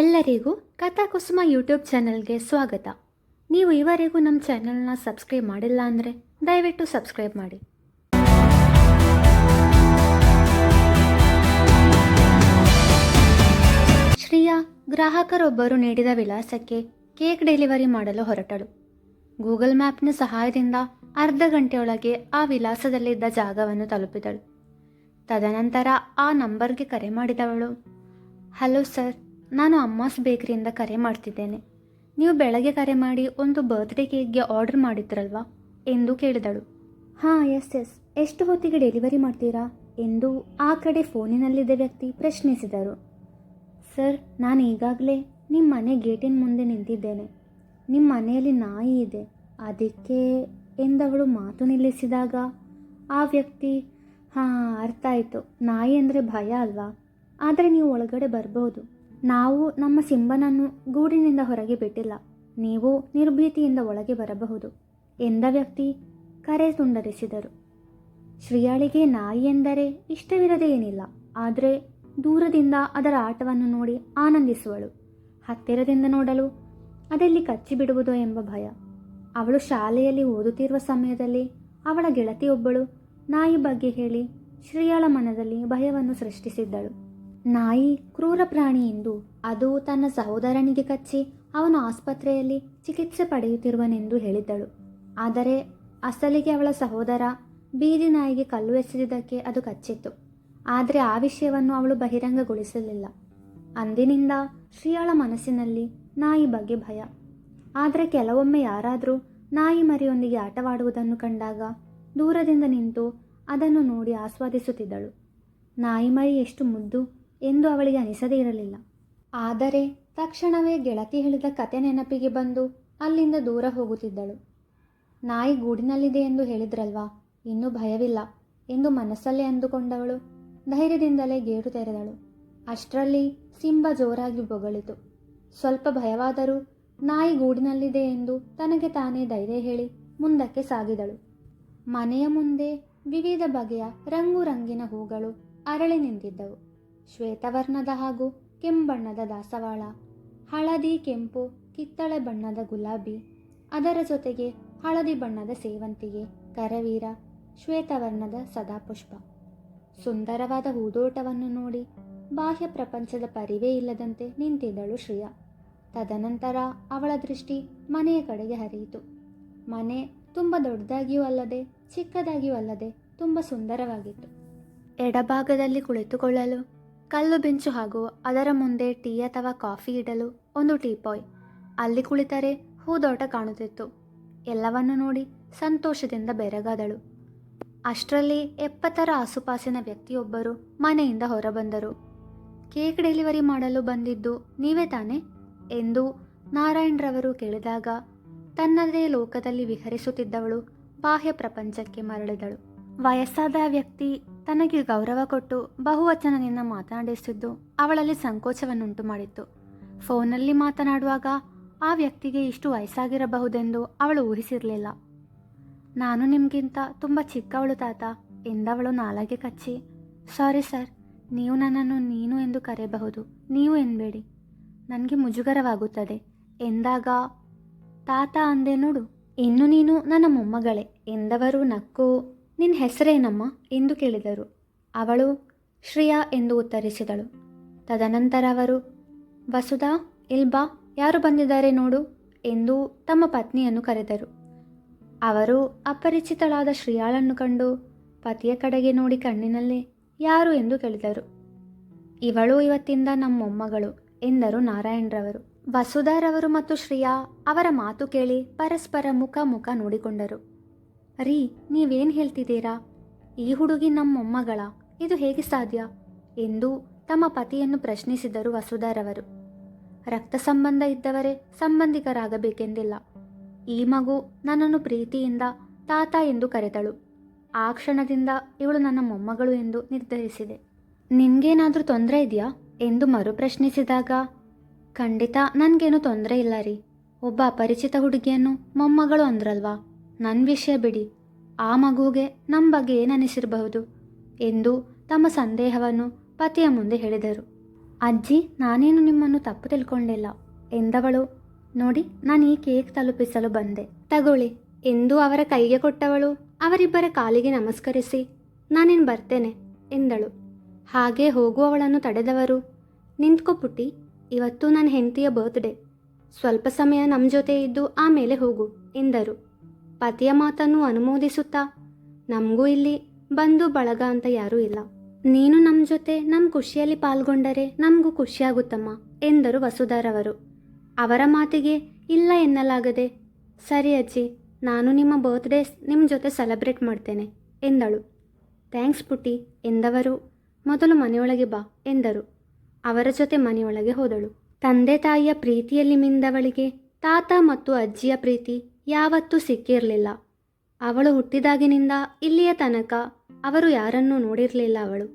ಎಲ್ಲರಿಗೂ ಕಥಾಕುಸುಮ ಯೂಟ್ಯೂಬ್ ಚಾನಲ್ಗೆ ಸ್ವಾಗತ. ನೀವು ಇವರೆಗೂ ನಮ್ಮ ಚಾನಲ್ನ ಸಬ್ಸ್ಕ್ರೈಬ್ ಮಾಡಿಲ್ಲ ಅಂದರೆ ದಯವಿಟ್ಟು ಸಬ್ಸ್ಕ್ರೈಬ್ ಮಾಡಿ. ಶ್ರೀಯಾ ಗ್ರಾಹಕರೊಬ್ಬರು ನೀಡಿದ ವಿಳಾಸಕ್ಕೆ ಕೇಕ್ ಡೆಲಿವರಿ ಮಾಡಲು ಹೊರಟಳು. ಗೂಗಲ್ ಮ್ಯಾಪ್ನ ಸಹಾಯದಿಂದ ಅರ್ಧ ಗಂಟೆಯೊಳಗೆ ಆ ವಿಳಾಸದಲ್ಲಿದ್ದ ಜಾಗವನ್ನು ತಲುಪಿದಳು. ತದನಂತರ ಆ ನಂಬರ್ಗೆ ಕರೆ ಮಾಡಿದವಳು, ಹಲೋ ಸರ್ ನಾನು ಅಮ್ಮಾಸ್ ಬೇಕರಿಯಿಂದ ಕರೆ ಮಾಡ್ತಿದ್ದೇನೆ. ನೀವು ಬೆಳಗ್ಗೆ ಕರೆ ಮಾಡಿ ಒಂದು ಬರ್ತ್ಡೇ ಕೇಕ್ಗೆ ಆರ್ಡರ್ ಮಾಡಿದ್ರಲ್ವಾ? ಎಂದು ಕೇಳಿದಳು. ಹಾಂ ಎಸ್ ಎಸ್ ಎಷ್ಟು ಹೊತ್ತಿಗೆ ಡೆಲಿವರಿ ಮಾಡ್ತೀರಾ? ಎಂದು ಆ ಕಡೆ ಫೋನಿನಲ್ಲಿದ್ದ ವ್ಯಕ್ತಿ ಪ್ರಶ್ನಿಸಿದರು. ಸರ್ ನಾನು ಈಗಾಗಲೇ ನಿಮ್ಮ ಮನೆ ಗೇಟಿನ ಮುಂದೆ ನಿಂತಿದ್ದೇನೆ. ನಿಮ್ಮ ಮನೆಯಲ್ಲಿ ನಾಯಿ ಇದೆ. ಅದಕ್ಕೆ ಎಂದವಳು ಮಾತು ನಿಲ್ಲಿಸಿದಾಗ ಆ ವ್ಯಕ್ತಿ, ಹಾಂ, ಅರ್ಥ ಆಯಿತು. ನಾಯಿ ಅಂದರೆ ಭಯ ಅಲ್ವಾ? ಆದರೆ ನೀವು ಒಳಗಡೆ ಬರ್ಬೋದು. ನಾವು ನಮ್ಮ ಸಿಂಬನನ್ನು ಗೂಡಿನಿಂದ ಹೊರಗೆ ಬಿಟ್ಟಿಲ್ಲ. ನೀವು ನಿರ್ಭೀತಿಯಿಂದ ಒಳಗೆ ಬರಬಹುದು, ಎಂದ ವ್ಯಕ್ತಿ ಕರೆ ತುಂಡರಿಸಿದರು. ಶ್ರೀಯಾಳಿಗೆ ನಾಯಿ ಎಂದರೆ ಇಷ್ಟವಿರದೇ ಏನಿಲ್ಲ, ಆದರೆ ದೂರದಿಂದ ಅದರ ಆಟವನ್ನು ನೋಡಿ ಆನಂದಿಸುವಳು. ಹತ್ತಿರದಿಂದ ನೋಡಲು ಅದೆಲ್ಲಿ ಕಚ್ಚಿಬಿಡುವುದೋ ಎಂಬ ಭಯ. ಅವಳು ಶಾಲೆಯಲ್ಲಿ ಓದುತ್ತಿರುವ ಸಮಯದಲ್ಲಿ ಅವಳ ಗೆಳತಿಯೊಬ್ಬಳು ನಾಯಿ ಬಗ್ಗೆ ಹೇಳಿ ಶ್ರೀಯಾಳ ಮನದಲ್ಲಿ ಭಯವನ್ನು ಸೃಷ್ಟಿಸಿದ್ದಳು. ನಾಯಿ ಕ್ರೂರ ಪ್ರಾಣಿ ಎಂದು ಅದು ತನ್ನ ಸಹೋದರನಿಗೆ ಕಚ್ಚಿ ಅವನು ಆಸ್ಪತ್ರೆಯಲ್ಲಿ ಚಿಕಿತ್ಸೆ ಪಡೆಯುತ್ತಿರುವನೆಂದು ಹೇಳಿದ್ದಳು. ಆದರೆ ಅಸಲಿಗೆ ಅವಳ ಸಹೋದರ ಬೀದಿ ನಾಯಿಗೆ ಕಲ್ಲು ಎಸೆದಿದ್ದಕ್ಕೆ ಅದು ಕಚ್ಚಿತ್ತು. ಆದರೆ ಆ ವಿಷಯವನ್ನು ಅವಳು ಬಹಿರಂಗಗೊಳಿಸಲಿಲ್ಲ. ಅಂದಿನಿಂದ ಶ್ರೀಯಾಳ ಮನಸ್ಸಿನಲ್ಲಿ ನಾಯಿ ಬಗ್ಗೆ ಭಯ. ಆದರೆ ಕೆಲವೊಮ್ಮೆ ಯಾರಾದರೂ ನಾಯಿ ಮರಿಯೊಂದಿಗೆ ಆಟವಾಡುವುದನ್ನು ಕಂಡಾಗ ದೂರದಿಂದ ನಿಂತು ಅದನ್ನು ನೋಡಿ ಆಸ್ವಾದಿಸುತ್ತಿದ್ದಳು. ನಾಯಿ ಮರಿ ಎಷ್ಟು ಮುದ್ದು ಎಂದು ಅವಳಿಗೆ ಅನಿಸದೇ ಇರಲಿಲ್ಲ. ಆದರೆ ತಕ್ಷಣವೇ ಗೆಳತಿ ಹೇಳಿದ ಕತೆ ನೆನಪಿಗೆ ಬಂದು ಅಲ್ಲಿಂದ ದೂರ ಹೋಗುತ್ತಿದ್ದಳು. ನಾಯಿ ಗೂಡಿನಲ್ಲಿದೆ ಎಂದು ಹೇಳಿದ್ರಲ್ವಾ, ಇನ್ನೂ ಭಯವಿಲ್ಲ ಎಂದು ಮನಸ್ಸಲ್ಲೇ ಅಂದುಕೊಂಡವಳು ಧೈರ್ಯದಿಂದಲೇ ಗೇಟು ತೆರೆದಳು. ಅಷ್ಟರಲ್ಲಿ ಸಿಂಬ ಜೋರಾಗಿ ಬೊಗಳಿತು. ಸ್ವಲ್ಪ ಭಯವಾದರೂ ನಾಯಿ ಗೂಡಿನಲ್ಲಿದೆ ಎಂದು ತನಗೆ ತಾನೇ ಧೈರ್ಯ ಹೇಳಿ ಮುಂದಕ್ಕೆ ಸಾಗಿದಳು. ಮನೆಯ ಮುಂದೆ ವಿವಿಧ ಬಗೆಯ ರಂಗು ರಂಗಿನ ಹೂಗಳು ಅರಳಿ ನಿಂತಿದ್ದವು. ಶ್ವೇತವರ್ಣದ ಹಾಗೂ ಕೆಂಬಣ್ಣದ ದಾಸವಾಳ, ಹಳದಿ ಕೆಂಪು ಕಿತ್ತಳೆ ಬಣ್ಣದ ಗುಲಾಬಿ, ಅದರ ಜೊತೆಗೆ ಹಳದಿ ಬಣ್ಣದ ಸೇವಂತಿಗೆ, ಕರವೀರ, ಶ್ವೇತವರ್ಣದ ಸದಾಪುಷ್ಪ. ಸುಂದರವಾದ ಹೂದೋಟವನ್ನು ನೋಡಿ ಬಾಹ್ಯ ಪ್ರಪಂಚದ ಪರಿವೇ ಇಲ್ಲದಂತೆ ನಿಂತಿದ್ದಳು ಶ್ರಿಯಾ. ತದನಂತರ ಅವಳ ದೃಷ್ಟಿ ಮನೆಯ ಕಡೆಗೆ ಹರಿಯಿತು. ಮನೆ ತುಂಬ ದೊಡ್ಡದಾಗಿಯೂ ಅಲ್ಲದೆ ಚಿಕ್ಕದಾಗಿಯೂ ಅಲ್ಲದೆ ತುಂಬ ಸುಂದರವಾಗಿತ್ತು. ಎಡಭಾಗದಲ್ಲಿ ಕುಳಿತುಕೊಳ್ಳಲು ಕಲ್ಲು ಬೆಂಚು ಹಾಗೂ ಅದರ ಮುಂದೆ ಟೀ ಅಥವಾ ಕಾಫಿ ಇಡಲು ಒಂದು ಟೀಪಾಯ್ ಅಲ್ಲಿ ಕುಳಿತರೆ ಹೂದೋಟ ಕಾಣುತ್ತಿತ್ತು. ಎಲ್ಲವನ್ನು ನೋಡಿ ಸಂತೋಷದಿಂದ ಬೆರಗಾದಳು. ಅಷ್ಟರಲ್ಲಿ ಎಪ್ಪತ್ತರ ಆಸುಪಾಸಿನ ವ್ಯಕ್ತಿಯೊಬ್ಬರು ಮನೆಯಿಂದ ಹೊರಬಂದರು. ಕೇಕ್ ಡೆಲಿವರಿ ಮಾಡಲು ಬಂದಿದ್ದು ನೀವೇ ತಾನೇ? ಎಂದು ನಾರಾಯಣ್ರವರು ಕೇಳಿದಾಗ ತನ್ನದೇ ಲೋಕದಲ್ಲಿ ವಿಹರಿಸುತ್ತಿದ್ದವಳು ಬಾಹ್ಯ ಪ್ರಪಂಚಕ್ಕೆ ಮರಳಿದಳು. ವಯಸ್ಸಾದ ವ್ಯಕ್ತಿ ತನಗೆ ಗೌರವ ಕೊಟ್ಟು ಬಹುವಚನದಿಂದ ಮಾತನಾಡಿಸಿದ್ದು ಅವಳಲ್ಲಿ ಸಂಕೋಚವನ್ನುಂಟು ಮಾಡಿತ್ತು. ಫೋನಲ್ಲಿ ಮಾತನಾಡುವಾಗ ಆ ವ್ಯಕ್ತಿಗೆ ಇಷ್ಟು ವಯಸ್ಸಾಗಿರಬಹುದೆಂದು ಅವಳು ಊಹಿಸಿರಲಿಲ್ಲ. ನಾನು ನಿಮಗಿಂತ ತುಂಬ ಚಿಕ್ಕವಳು ತಾತ, ಎಂದವಳು ನಾಲಗೆ ಕಚ್ಚಿ, ಸಾರಿ ಸರ್, ನೀವು ನನ್ನನ್ನು ನೀನು ಎಂದು ಕರೆಯಬಹುದು, ನೀವು ಎನ್ಬೇಡಿ, ನನಗೆ ಮುಜುಗರವಾಗುತ್ತದೆ, ಎಂದಾಗ, ತಾತ ಅಂದೆ ನೋಡು, ಇನ್ನು ನೀನು ನನ್ನ ಮೊಮ್ಮಗಳೇ, ಎಂದವರು ನಕ್ಕು ನಿನ್ನ ಹೆಸರೇನಮ್ಮ ಎಂದು ಕೇಳಿದರು. ಅವಳು, ಶ್ರೇಯಾ ಎಂದು ಉತ್ತರಿಸಿದಳು. ತದನಂತರ ಅವರು, ವಸುಧಾ, ಇಲ್ಬಾ, ಯಾರು ಬಂದಿದ್ದಾರೆ ನೋಡು ಎಂದು ತಮ್ಮ ಪತ್ನಿಯನ್ನು ಕರೆದರು. ಅವರು ಅಪರಿಚಿತಳಾದ ಶ್ರೀಯಾಳನ್ನು ಕಂಡು, ಪತಿಯ ಕಡೆಗೆ ನೋಡಿ ಕಣ್ಣಿನಲ್ಲಿ ಯಾರು ಎಂದು ಕೇಳಿದರು. ಇವಳು ಇವತ್ತಿಂದ ನಮ್ಮ ಮೊಮ್ಮಗಳು ಎಂದರು ನಾರಾಯಣರವರು. ವಸುಧಾರವರು ಮತ್ತು ಶ್ರೇಯಾ ಅವರ ಮಾತು ಕೇಳಿ ಪರಸ್ಪರ ಮುಖ ಮುಖ ನೋಡಿಕೊಂಡರು. ರೀ, ನೀವೇನು ಹೇಳ್ತಿದ್ದೀರಾ? ಈ ಹುಡುಗಿ ನಮ್ಮ ಮೊಮ್ಮಗಳ, ಇದು ಹೇಗೆ ಸಾಧ್ಯ? ಎಂದು ತಮ್ಮ ಪತಿಯನ್ನು ಪ್ರಶ್ನಿಸಿದರು ವಸುಧಾರವರು. ರಕ್ತ ಸಂಬಂಧ ಇದ್ದವರೇ ಸಂಬಂಧಿಕರಾಗಬೇಕೆಂದಿಲ್ಲ. ಈ ಮಗು ನನ್ನನ್ನು ಪ್ರೀತಿಯಿಂದ ತಾತ ಎಂದು ಕರೆದಳು ಆ ಕ್ಷಣದಿಂದ ಇವಳು ನನ್ನ ಮೊಮ್ಮಗಳು ಎಂದು ನಿರ್ಧರಿಸಿದೆ. ನಿನ್ಗೇನಾದರೂ ತೊಂದರೆ ಇದೆಯಾ? ಎಂದು ಮರು ಪ್ರಶ್ನಿಸಿದಾಗ, ಖಂಡಿತ ನನಗೇನು ತೊಂದರೆ ಇಲ್ಲ ರೀ. ಒಬ್ಬ ಅಪರಿಚಿತ ಹುಡುಗಿಯನ್ನು ಮೊಮ್ಮಗಳು ಅಂದ್ರಲ್ವಾ? ನನ್ನ ವಿಷಯ ಬಿಡಿ. ಆ ಮಗುಗೆ ನಮ್ಮ ಬಗ್ಗೆ ಏನನಿಸಿರಬಹುದು? ಎಂದು ತಮ್ಮ ಸಂದೇಹವನ್ನು ಪತಿಯ ಮುಂದೆ ಹೇಳಿದರು. ಅಜ್ಜಿ, ನಾನೇನು ನಿಮ್ಮನ್ನು ತಪ್ಪು ತಿಳ್ಕೊಂಡಿಲ್ಲ ಎಂದವಳು. ನೋಡಿ, ನಾನು ಈ ಕೇಕ್ ತಲುಪಿಸಲು ಬಂದೆ. ತಗೊಳ್ಳಿ ಎಂದು ಅವರ ಕೈಗೆ ಕೊಟ್ಟವಳು. ಅವರಿಬ್ಬರ ಕಾಲಿಗೆ ನಮಸ್ಕರಿಸಿ, ನಾನೇನು ಬರ್ತೇನೆ ಎಂದಳು. ಹಾಗೆ ಹೋಗುವವಳನ್ನು ತಡೆದವರು. ನಿಂತ್ಕೊ ಪುಟ್ಟಿ, ಇವತ್ತು ನನ್ನ ಹೆಂಡತಿಯ ಬರ್ತ್ಡೇ ಸ್ವಲ್ಪ ಸಮಯ ನಮ್ಮ ಜೊತೆ ಇದ್ದು ಆಮೇಲೆ ಹೋಗು ಎಂದರು. ಪತಿಯ ಮಾತನ್ನು ಅನುಮೋದಿಸುತ್ತಾ, ನಮಗೂ ಇಲ್ಲಿ ಬಂದು ಬಳಗ ಅಂತ ಯಾರೂ ಇಲ್ಲ. ನೀನು ನಮ್ಮ ಜೊತೆ ನಮ್ಮ ಖುಷಿಯಲ್ಲಿ ಪಾಲ್ಗೊಂಡರೆ ನಮಗೂ ಖುಷಿಯಾಗುತ್ತಮ್ಮ, ಎಂದರು ವಸುಧಾರವರು ಅವರ. ಮಾತಿಗೆ ಇಲ್ಲ ಎನ್ನಲಾಗದೆ, ಸರಿ ಅಜ್ಜಿ, ನಾನು ನಿಮ್ಮ ಬರ್ತ್ಡೇ ನಿಮ್ಮ ಜೊತೆ ಸೆಲೆಬ್ರೇಟ್ ಮಾಡ್ತೇನೆ, ಎಂದಳು. ಥ್ಯಾಂಕ್ಸ್ ಪುಟ್ಟಿ, ಎಂದವರು. ಮೊದಲು ಮನೆಯೊಳಗೆ ಬಾ, ಎಂದರು. ಅವರ ಜೊತೆ ಮನೆಯೊಳಗೆ ಹೋದಳು. ತಂದೆ ತಾಯಿಯ ಪ್ರೀತಿಯಲ್ಲಿ ಮಿಂದವಳಿಗೆ ತಾತ ಮತ್ತು ಅಜ್ಜಿಯ ಪ್ರೀತಿ ಯಾವತ್ತೂ ಸಿಕ್ಕಿರಲಿಲ್ಲ. ಅವಳು ಹುಟ್ಟಿದಾಗಿನಿಂದ ಇಲ್ಲಿಯ ತನಕ ಅವರು ಯಾರನ್ನೂ ನೋಡಿರಲಿಲ್ಲ ಅವಳು.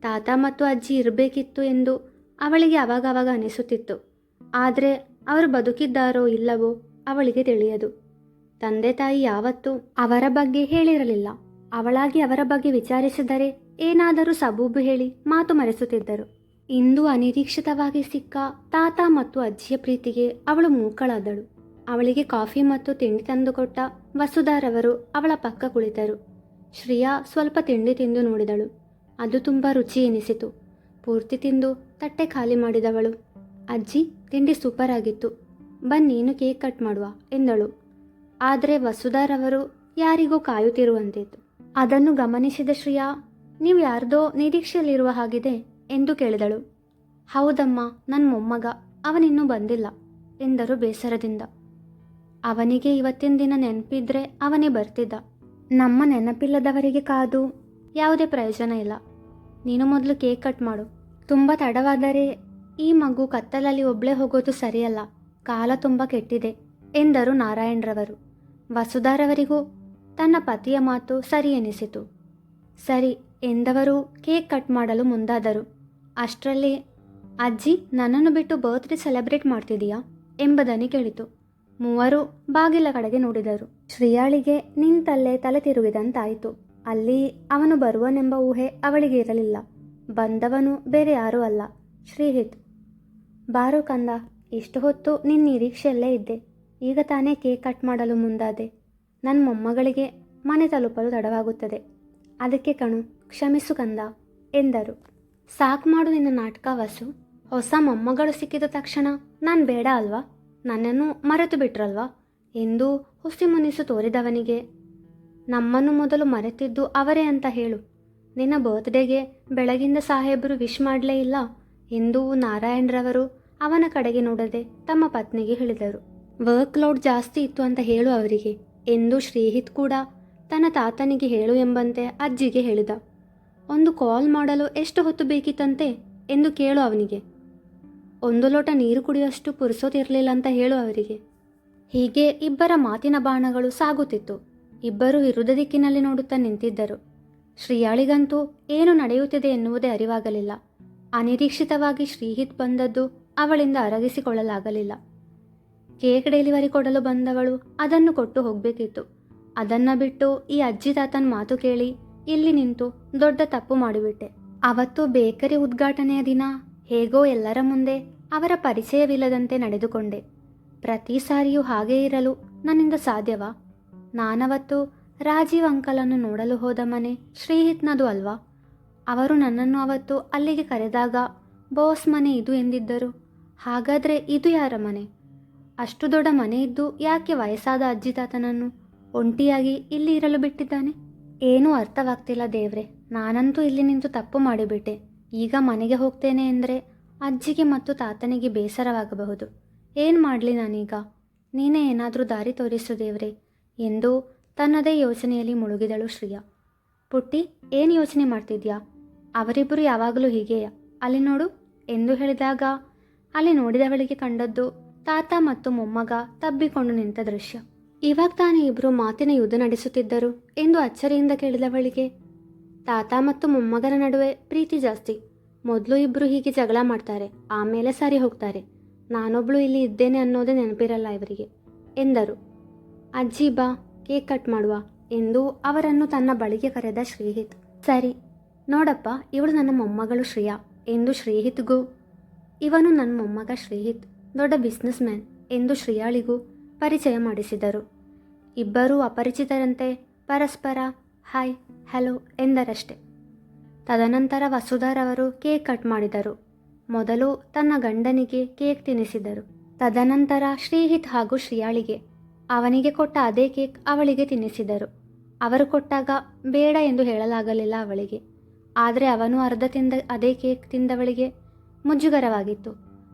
ತಾತ ಮತ್ತು ಅಜ್ಜಿ ಇರಬೇಕಿತ್ತು ಎಂದು ಅವಳಿಗೆ ಅವಾಗವಾಗ ಅನಿಸುತ್ತಿತ್ತು. ಆದರೆ ಅವರು ಬದುಕಿದ್ದಾರೋ ಇಲ್ಲವೋ ಅವಳಿಗೆ ತಿಳಿಯದು. ತಂದೆ ತಾಯಿ ಯಾವತ್ತೂ ಅವರ ಬಗ್ಗೆ ಹೇಳಿರಲಿಲ್ಲ. ಅವಳಾಗಿ ಅವರ ಬಗ್ಗೆ ವಿಚಾರಿಸಿದರೆ ಏನಾದರೂ ಸಬೂಬು ಹೇಳಿ ಮಾತು ಮರೆಸುತ್ತಿದ್ದರು. ಇಂದು ಅನಿರೀಕ್ಷಿತವಾಗಿ ಸಿಕ್ಕ ತಾತ ಮತ್ತು ಅಜ್ಜಿಯ ಪ್ರೀತಿಗೆ ಅವಳು ಮೂಕಳಾದಳು. ಅವಳಿಗೆ ಕಾಫಿ ಮತ್ತು ತಿಂಡಿ ತಂದುಕೊಟ್ಟ ವಸುಧಾರವರು ಅವಳ ಪಕ್ಕ ಕುಳಿತರು. ಶ್ರಿಯಾ ಸ್ವಲ್ಪ ತಿಂಡಿ ತಿಂದು ನೋಡಿದಳು. ಅದು ತುಂಬ ರುಚಿ ಎನಿಸಿತು. ಪೂರ್ತಿ ತಿಂದು ತಟ್ಟೆ ಖಾಲಿ ಮಾಡಿದವಳು. ಅಜ್ಜಿ, ತಿಂಡಿ ಸೂಪರ್ ಆಗಿತ್ತು. ಬನ್ನಿ, ನೀನು ಕೇಕ್ ಕಟ್ ಮಾಡುವ, ಎಂದಳು. ಆದರೆ ವಸುಧಾರವರು ಯಾರಿಗೂ ಕಾಯುತ್ತಿರುವಂತಿತ್ತು. ಅದನ್ನು ಗಮನಿಸಿದ ಶ್ರಿಯಾ, ನೀವು ಯಾರ್ದೋ ನಿರೀಕ್ಷೆಯಲ್ಲಿರುವ ಹಾಗಿದೆ, ಎಂದು ಕೇಳಿದಳು. ಹೌದಮ್ಮ ನನ್ನ ಮೊಮ್ಮಗ. ಅವನಿನ್ನೂ ಬಂದಿಲ್ಲ, ಎಂದರು ಬೇಸರದಿಂದ. ಅವನಿಗೆ ಇವತ್ತಿನ ದಿನ ನೆನಪಿದ್ರೆ ಅವನೇ ಬರ್ತಿದ್ದ. ನಮ್ಮ ನೆನಪಿಲ್ಲದವರಿಗೆ ಕಾದು, ಯಾವುದೇ ಪ್ರಯೋಜನ ಇಲ್ಲ. ನೀನು ಮೊದಲು ಕೇಕ್ ಕಟ್ ಮಾಡು. ತುಂಬ ತಡವಾದರೆ ಈ ಮಗು ಕತ್ತಲಲ್ಲಿ ಒಬ್ಳೆ ಹೋಗೋದು ಸರಿಯಲ್ಲ. ಕಾಲ ತುಂಬ ಕೆಟ್ಟಿದೆ, ಎಂದರು ನಾರಾಯಣರವರು. ವಸುಧಾರವರಿಗೂ ತನ್ನ ಪತಿಯ ಮಾತು ಸರಿ ಎನಿಸಿತು. ಸರಿ, ಎಂದವರು ಕೇಕ್ ಕಟ್ ಮಾಡಲು ಮುಂದಾದರು. ಅಷ್ಟರಲ್ಲಿ, ಅಜ್ಜಿ, ನನ್ನನ್ನು ಬಿಟ್ಟು ಬರ್ತ್ಡೇ ಸೆಲೆಬ್ರೇಟ್ ಮಾಡ್ತಿದೀಯಾ ಎಂಬುದನ್ನು ಕೇಳಿತು. ಮೂವರು ಬಾಗಿಲ ಕಡೆಗೆ ನೋಡಿದರು. ಶ್ರೀಯಾಳಿಗೆ ನಿಂತಲ್ಲೇ ತಲೆ ತಿರುಗಿದಂತಾಯಿತು. ಅಲ್ಲಿ ಅವನು ಬರುವನೆಂಬ ಊಹೆ ಅವಳಿಗೆ ಇರಲಿಲ್ಲ. ಬಂದವನು ಬೇರೆ ಯಾರೂ ಅಲ್ಲ. ಶ್ರೀಹಿತ್, ಬಾರೋ ಕಂದ, ಇಷ್ಟು ಹೊತ್ತು ನಿನ್ನ ನಿರೀಕ್ಷೆಯಲ್ಲೇ ಇದ್ದೆ. ಈಗ ತಾನೇ ಕೇಕ್ ಕಟ್ ಮಾಡಲು ಮುಂದಾದೆ. ನನ್ನ ಮೊಮ್ಮಗಳಿಗೆ ಮನೆ ತಲುಪಲು ತಡವಾಗುತ್ತದೆ. ಅದಕ್ಕೆ ಕಣು, ಕ್ಷಮಿಸು ಕಂದ, ಎಂದರು. ಸಾಕು ಮಾಡು ನಿನ್ನ ನಾಟಕ, ವಸು. ಹೊಸ ಮೊಮ್ಮಗಳು ಸಿಕ್ಕಿದ ತಕ್ಷಣ ನಾನು ಬೇಡ ಅಲ್ವಾ? ನನ್ನನ್ನು ಮರೆತು ಬಿಟ್ರಲ್ವಾ? ಎಂದು ಹುಸಿ ಮುನಿಸು ತೋರಿದವನಿಗೆ, ನಮ್ಮನ್ನು ಮೊದಲು ಮರೆತಿದ್ದು ಅವರೇ ಅಂತ ಹೇಳು. ನಿನ್ನ ಬರ್ತ್ಡೇಗೆ ಬೆಳಗಿಂದ ಸಾಹೇಬರು ವಿಶ್ ಮಾಡಲೇ ಇಲ್ಲ ಎಂದು ನಾರಾಯಣರವರು ಅವನ ಕಡೆಗೆ ನೋಡದೆ ತಮ್ಮ ಪತ್ನಿಗೆ ಹೇಳಿದರು. ವರ್ಕ್ ಲೋಡ್ ಜಾಸ್ತಿ ಇತ್ತು ಅಂತ ಹೇಳು ಅವರಿಗೆ ಎಂದು ಶ್ರೀಹಿತ್ ಕೂಡ ತನ್ನ ತಾತನಿಗೆ ಹೇಳು ಎಂಬಂತೆ ಅಜ್ಜಿಗೆ ಹೇಳಿದ. ಒಂದು ಕಾಲ್ ಮಾಡಲು ಎಷ್ಟು ಹೊತ್ತು ಬೇಕಿತ್ತಂತೆ? ಎಂದು ಕೇಳು ಅವನಿಗೆ. ಒಂದು ಲೋಟ ನೀರು ಕುಡಿಯುವಷ್ಟು ಪುರುಸೋತಿರಲಿಲ್ಲ ಅಂತ ಹೇಳು ಅವರಿಗೆ. ಹೀಗೆ ಇಬ್ಬರ ಮಾತಿನ ಬಾಣಗಳು ಸಾಗುತ್ತಿತ್ತು. ಇಬ್ಬರು ವಿರುದ್ಧ ದಿಕ್ಕಿನಲ್ಲಿ ನೋಡುತ್ತಾ ನಿಂತಿದ್ದರು. ಶ್ರೀಯಾಳಿಗಂತೂ ಏನು ನಡೆಯುತ್ತಿದೆ ಎನ್ನುವುದೇ ಅರಿವಾಗಲಿಲ್ಲ. ಅನಿರೀಕ್ಷಿತವಾಗಿ ಶ್ರೀಹಿತ್ ಬಂದದ್ದು ಅವಳಿಂದ ಅರಗಿಸಿಕೊಳ್ಳಲಾಗಲಿಲ್ಲ. ಕೇಕ್ ಡೆಲಿವರಿ ಕೊಡಲು ಬಂದವಳು ಅದನ್ನು ಕೊಟ್ಟು ಹೋಗಬೇಕಿತ್ತು. ಅದನ್ನ ಬಿಟ್ಟು ಈ ಅಜ್ಜಿ ತಾತನ ಮಾತು ಕೇಳಿ ಇಲ್ಲಿ ನಿಂತು ದೊಡ್ಡ ತಪ್ಪು ಮಾಡಿಬಿಟ್ಟೆ. ಅವತ್ತು ಬೇಕರಿ ಉದ್ಘಾಟನೆಯ ದಿನ, ಹೇಗೋ ಎಲ್ಲರ ಮುಂದೆ ಅವರ ಪರಿಚಯವಿಲ್ಲದಂತೆ ನಡೆದುಕೊಂಡೆ. ಪ್ರತಿ ಸಾರಿಯೂ ಹಾಗೇ ಇರಲು ನನ್ನಿಂದ ಸಾಧ್ಯವಾ? ನಾನವತ್ತು ರಾಜೀವ್ ಅಂಕಲನ್ನು ನೋಡಲು ಹೋದ ಮನೆ ಶ್ರೀಹಿತ್ನದು ಅಲ್ವಾ? ಅವರು ನನ್ನನ್ನು ಅವತ್ತು ಅಲ್ಲಿಗೆ ಕರೆದಾಗ, ಬಾಸ್ ಮನೆ ಇದು ಎಂದಿದ್ದರು? ಹಾಗಾದರೆ ಇದು ಯಾರ ಮನೆ? ಅಷ್ಟು ದೊಡ್ಡ ಮನೆ ಇದ್ದು ಯಾಕೆ ವಯಸ್ಸಾದ ಅಜ್ಜಿ ತಾತನನ್ನು ಒಂಟಿಯಾಗಿ ಇಲ್ಲಿ ಇರಲು ಬಿಟ್ಟಿದ್ದಾನೆ? ಏನೂ ಅರ್ಥವಾಗ್ತಿಲ್ಲ ದೇವ್ರೆ. ನಾನಂತೂ ಇಲ್ಲಿ ನಿಂತು ತಪ್ಪು ಮಾಡಿಬಿಟ್ಟೆ. ಈಗ ಮನೆಗೆ ಹೋಗ್ತೇನೆ ಎಂದರೆ ಅಜ್ಜಿಗೆ ಮತ್ತು ತಾತನಿಗೆ ಬೇಸರವಾಗಬಹುದು. ಏನು ಮಾಡಲಿ ನಾನೀಗ? ನೀನೇ ಏನಾದರೂ ದಾರಿ ತೋರಿಸು ದೇವ್ರೆ, ಎಂದು ತನ್ನದೇ ಯೋಚನೆಯಲ್ಲಿ ಮುಳುಗಿದಳು ಶ್ರೀಯಾ. ಪುಟ್ಟಿ, ಏನು ಯೋಚನೆ ಮಾಡ್ತಿದ್ಯಾ? ಅವರಿಬ್ಬರು ಯಾವಾಗಲೂ ಹೀಗೆಯ. ಅಲ್ಲಿ ನೋಡು, ಎಂದು ಹೇಳಿದಾಗ, ಅಲ್ಲಿ ನೋಡಿದವಳಿಗೆ ಕಂಡದ್ದು ತಾತ ಮತ್ತು ಮೊಮ್ಮಗ ತಬ್ಬಿಕೊಂಡು ನಿಂತ ದೃಶ್ಯ. ಇವಾಗ ತಾನೇ ಇಬ್ಬರು ಮಾತಿನ ಯುದ್ಧ ನಡೆಸುತ್ತಿದ್ದರು ಎಂದು ಅಚ್ಚರಿಯಿಂದ ಕೇಳಿದವಳಿಗೆ, ತಾತ ಮತ್ತು ಮೊಮ್ಮಗನ ನಡುವೆ ಪ್ರೀತಿ ಜಾಸ್ತಿ. ಮೊದಲು ಇಬ್ಬರು ಹೀಗೆ ಜಗಳ ಮಾಡ್ತಾರೆ, ಆಮೇಲೆ ಸರಿ ಹೋಗ್ತಾರೆ. ನಾನೊಬ್ಳು ಇಲ್ಲಿ ಇದ್ದೇನೆ ಅನ್ನೋದೇ ನೆನಪಿರಲ್ಲ ಇವರಿಗೆ, ಎಂದರು. ಅಜ್ಜಿ ಬಾ, ಕೇಕ್ ಕಟ್ ಮಾಡುವ ಎಂದು ಅವರನ್ನು ತನ್ನ ಬಳಿಗೆ ಕರೆದ ಶ್ರೀಹಿತ್. ಸರಿ, ನೋಡಪ್ಪ, ಇವಳು ನನ್ನ ಮೊಮ್ಮಗಳು ಶ್ರೇಯಾ ಎಂದು ಶ್ರೀಹಿತ್ಗೂ ಇವನು ನನ್ನ ಮೊಮ್ಮಗ ಶ್ರೀಹಿತ್, ದೊಡ್ಡ ಬಿಸ್ನೆಸ್ ಮ್ಯಾನ್ ಎಂದು ಶ್ರೇಯಾಳಿಗೂ ಪರಿಚಯ ಮಾಡಿಸಿದರು. ಇಬ್ಬರೂ ಅಪರಿಚಿತರಂತೆ, ಪರಸ್ಪರ ಹಾಯ್ ಹಲೋ ಎಂದರಷ್ಟೆ. ತದನಂತರ ವಸುಧಾರವರು ಕೇಕ್ ಕಟ್ ಮಾಡಿದರು. ಮೊದಲು ತನ್ನ ಗಂಡನಿಗೆ ಕೇಕ್ ತಿನ್ನಿಸಿದರು. ತದನಂತರ ಶ್ರೀಹಿತ್ ಹಾಗೂ ಶ್ರೀಯಾಳಿಗೆ ಅವನಿಗೆ ಕೊಟ್ಟ ಅದೇ ಕೇಕ್ ಅವಳಿಗೆ ತಿನ್ನಿಸಿದರು. ಅವರು ಕೊಟ್ಟಾಗ ಬೇಡ ಎಂದು ಹೇಳಲಾಗಲಿಲ್ಲ ಅವಳಿಗೆ. ಆದರೆ ಅವನು ಅರ್ಧ ತಿಂದ ಅದೇ ಕೇಕ್ ತಿಂದವಳಿಗೆ ಮುಜುಗರವಾಗಿತ್ತು.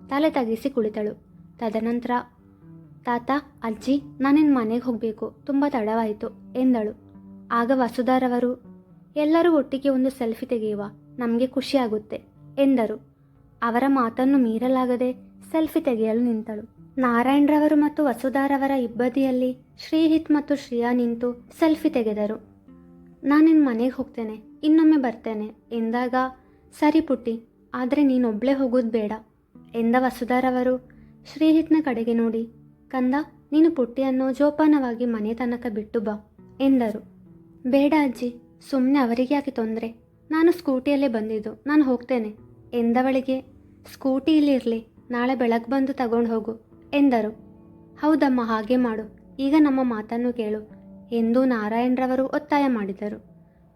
ತಲೆ ತಗ್ಗಿಸಿ ಕುಳಿತಳು. ತದನಂತರ, ತಾತ, ಅಜ್ಜಿ, ನಾನಿನ್ ಮನೆಗೆ ಹೋಗಬೇಕು. ತುಂಬ ತಡವಾಯಿತು ಎಂದಳು. ಆಗ ವಸುಧಾರವರು ಎಲ್ಲರೂ ಒಟ್ಟಿಗೆ ಒಂದು ಸೆಲ್ಫಿ ತೆಗೆಯುವ ನಮಗೆ ಖುಷಿಯಾಗುತ್ತೆ ಎಂದರು. ಅವರ ಮಾತನ್ನು ಮೀರಲಾಗದೆ ಸೆಲ್ಫಿ ತೆಗೆಯಲು ನಿಂತಳು. ನಾರಾಯಣರವರು ಮತ್ತು ವಸುಧಾರವರ ಇಬ್ಬದಿಯಲ್ಲಿ ಶ್ರೀಹಿತ್ ಮತ್ತು ಶ್ರೇಯಾ ನಿಂತು ಸೆಲ್ಫಿ ತೆಗೆದರು. ನಾನಿನ್ ಮನೆಗೆ ಹೋಗ್ತೇನೆ, ಇನ್ನೊಮ್ಮೆ ಬರ್ತೇನೆ ಎಂದಾಗ, ಸರಿ ಪುಟ್ಟಿ, ಆದರೆ ನೀನೊಬ್ಳೆ ಹೋಗೋದು ಬೇಡ ಎಂದ ವಸುಧಾರವರು ಶ್ರೀಹಿತ್ನ ಕಡೆಗೆ ನೋಡಿ. ಕಂದ, ನೀನು ಪುಟ್ಟಿಯನ್ನು ಜೋಪಾನವಾಗಿ ಮನೆ ತನಕ ಬಿಟ್ಟು ಬಾ ಎಂದರು. ಬೇಡ ಅಜ್ಜಿ ಸುಮ್ಮನೆ ಅವರಿಗೆ ಯಾಕೆ ತೊಂದರೆ? ನಾನು ಸ್ಕೂಟಿಯಲ್ಲೇ ಬಂದಿದ್ದು, ನಾನು ಹೋಗ್ತೇನೆ. ಎಂದವಳಿಗೆ, ಸ್ಕೂಟಿ ಇಲ್ಲಿರಲಿ ನಾಳೆ ಬೆಳಗ್ಗೆ ಬಂದು ತಗೊಂಡು ಹೋಗು, ಎಂದರು. ಹೌದಮ್ಮ, ಹಾಗೆ ಮಾಡು. ಈಗ ನಮ್ಮ ಮಾತನ್ನು ಕೇಳು, ಎಂದು ನಾರಾಯಣರವರು ಒತ್ತಾಯ ಮಾಡಿದರು.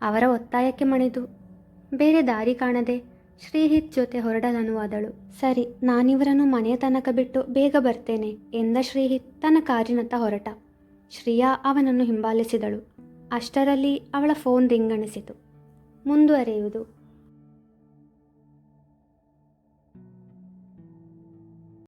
ಅವರ ಒತ್ತಾಯಕ್ಕೆ ಮಣಿದು, ಬೇರೆ ದಾರಿ ಕಾಣದೆ ಶ್ರೀಹಿತ್ ಜೊತೆ ಹೊರಡಲನುವಾದಳು ಸರಿ, ನಾನಿವರನ್ನು ಮನೆಯ ತನಕ ಬಿಟ್ಟು ಬೇಗ ಬರ್ತೇನೆ, ಎಂದ ಶ್ರೀಹಿತ್ ತನ್ನ ಕಾರಿನತ್ತ ಹೊರಟ. ಶ್ರೀಯಾ ಅವನನ್ನು ಹಿಂಬಾಲಿಸಿದಳು. ಅಷ್ಟರಲ್ಲಿ ಅವಳ ಫೋನ್ ರಿಂಗಣಿಸಿತು ಮುಂದುವರೆಯುವುದು